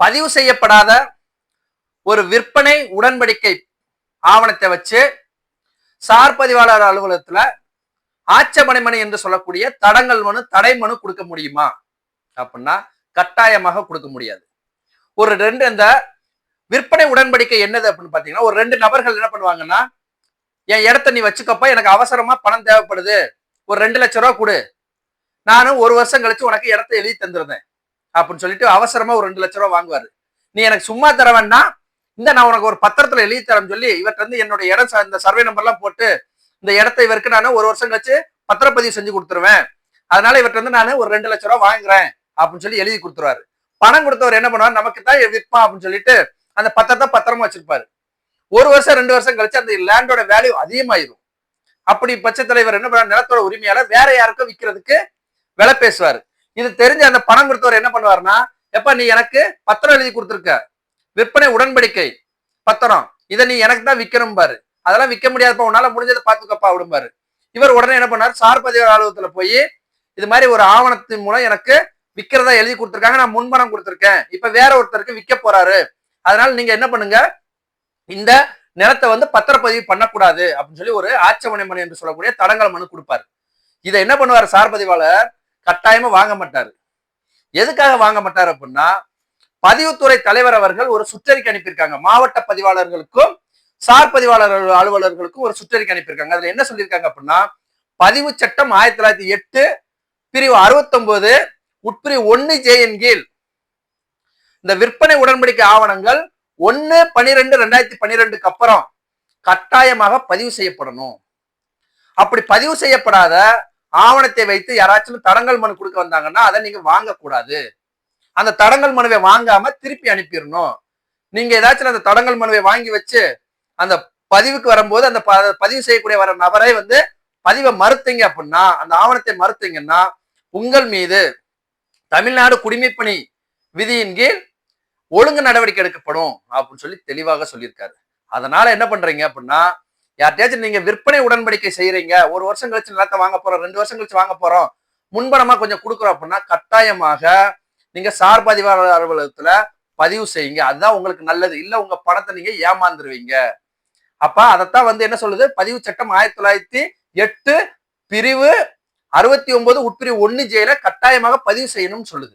பதிவு செய்யப்படாத ஒரு விற்பனை உடன்படிக்கை ஆவணத்தை வச்சு சார் பதிவாளர் அலுவலகத்துல ஆட்சேபனை மனு என்று சொல்லக்கூடிய தடங்கல் மனு தடை மனு கொடுக்க முடியுமா? அப்படின்னா கட்டாயமாக கொடுக்க முடியாது. ஒரு ரெண்டு இந்த விற்பனை உடன்படிக்கை என்னது அப்படின்னு பாத்தீங்கன்னா ஒரு ரெண்டு நபர்கள் என்ன பண்ணுவாங்கன்னா என் இடத்த நீ வச்சுக்கப்பா எனக்கு அவசரமா பணம் தேவைப்படுது. ஒரு ரெண்டு லட்ச ரூபா கொடு. நானும் ஒரு வருஷம் கழிச்சு உனக்கு இடத்த எழுதி தந்துருந்தேன். அப்படின்னு சொல்லிட்டு அவசரமா ஒரு ரெண்டு லட்ச ரூபா வாங்குவாரு. நீ எனக்கு சும்மா தர வேண்டாம். இந்த நான் உனக்கு ஒரு பத்திரத்துல எழுதி தரேன் சொல்லி இவர்கிட்ட வந்து என்னோட இடம் இந்த சர்வே நம்பர்லாம் போட்டு இந்த இடத்த இவருக்கு நான் ஒரு வருஷம் கழிச்சு பத்திரப்பதிவு செஞ்சு கொடுத்துருவேன். அதனால இவர்கிட்ட வந்து நான் ஒரு ரெண்டு லட்ச ரூபா வாங்குறேன் அப்படின்னு சொல்லி எழுதி கொடுத்துருவாரு. பணம் கொடுத்தவர் என்ன பண்ணுவார்? நமக்கு தான் விற்பான் அப்படின்னு சொல்லிட்டு அந்த பத்திரத்தை பத்திரமா வச்சிருப்பாரு. ஒரு வருஷம் ரெண்டு வருஷம் கழிச்சு அந்த லேண்டோட வேல்யூ அதிகமாயிரும். அப்படி பட்ச தலைவர் என்ன பண்ணுவார்? நிலத்தோட உரிமையால வேற யாருக்கும் விற்கிறதுக்கு விலை பேசுவாரு. இது தெரிஞ்ச அந்த பணம் கொடுத்தவர் என்ன பண்ணுவாருன்னா எப்ப நீ எனக்கு பத்திரம் எழுதி கொடுத்துருக்க. விற்பனை உடன்படிக்கை. பத்திரம். இதை நீ எனக்கு தான் விற்கணும் பாரு அதெல்லாம் விற்க முடியாதுப்பா உன்னால முடிஞ்சதை பாத்துக்கப்பா விடும்பாரு இவர் உடனே என்ன பண்ணார்? சார் பதிவு அலுவலகத்துல போய் இது மாதிரி ஒரு ஆவணத்தின் மூலம் எனக்கு விற்கிறதா எழுதி கொடுத்துருக்காங்க நான் முன்பணம் கொடுத்துருக்கேன். இப்ப வேற ஒருத்தருக்கு விற்க போறாரு. அதனால நீங்க என்ன பண்ணுங்க? இந்த நிலத்தை வந்து பத்திரப்பதிவு பண்ணக்கூடாது அப்படின்னு சொல்லி ஒரு ஆட்சேபனை மனு என்று சொல்லக்கூடிய தடங்கல் மனு கொடுப்பாரு. இதை என்ன பண்ணுவார் சார் பதிவாளர் கட்டாயமா வாங்க மாட்டாரு. எதுக்காக வாங்க மாட்டார் அப்படின்னா பதிவுத்துறை தலைவர் அவர்கள் ஒரு சுற்றறிக்கை அனுப்பியிருக்காங்க. மாவட்ட பதிவாளர்களுக்கும் சார் பதிவாளர் அலுவலர்களுக்கும் ஒரு சுற்றறிக்கை அனுப்பியிருக்காங்க. அதுல என்ன சொல்லியிருக்காங்க அப்படின்னா பதிவு சட்டம் ஆயிரத்தி தொள்ளாயிரத்தி எட்டு பிரிவு அறுபத்தொன்பது உட்பிரிவு ஒன்னு ஜேயின் கீழ். இந்த விற்பனை உடன்படிக்கை ஆவணங்கள் ஒன்னு பனிரெண்டு ரெண்டாயிரத்தி பன்னிரெண்டுக்கு அப்புறம் கட்டாயமாக பதிவு செய்யப்படணும். அப்படி பதிவு செய்யப்படாத ஆவணத்தை வைத்து யாராச்சும் தடங்கல் மனு கொடுக்க வந்தாங்கன்னா அதை நீங்க வாங்கக்கூடாது. அந்த தடங்கல் மனுவை வாங்காம திருப்பி அனுப்பிடணும். நீங்க ஏதாச்சும் அந்த தடங்கல் மனுவை வாங்கி வச்சு அந்த பதிவுக்கு வரும்போது அந்த ப- பதிவு செய்யக்கூடிய வர நபரை வந்து பதிவை மறுத்தீங்க அப்படின்னா அந்த ஆவணத்தை மறுத்தீங்கன்னா உங்கள் மீது தமிழ்நாடு குடிமைப்பணி விதியின் கீழ் ஒழுங்கு நடவடிக்கை எடுக்கப்படும் அப்படின்னு சொல்லி தெளிவாக சொல்லியிருக்காரு. அதனால என்ன பண்றீங்க அப்படின்னா யார்கிட்டயாச்சும் நீங்க விற்பனை உடன்படிக்கை செய்யறீங்க ஒரு வருஷம் கழிச்சு நிலத்தை வாங்க போறோம் ரெண்டு வருஷம் கழிச்சு வாங்க போறோம் முன்பணமா கொஞ்சம் கொடுக்குறோம் அப்படின்னா கட்டாயமாக நீங்க சார் பதிவாளர் அலுவலகத்துல பதிவு செய்யுங்க. அதுதான் உங்களுக்கு நல்லது. இல்ல உங்க பணத்தை நீங்க ஏமாந்துருவீங்க. அப்ப அதைத்தான் வந்து என்ன சொல்லுது? பதிவு சட்டம் ஆயிரத்தி தொள்ளாயிரத்தி எட்டு பிரிவு அறுபத்தி ஒன்பது உட்பிரிவு ஒன்னு ஜெயில கட்டாயமாக பதிவு செய்யணும்னு சொல்லுது.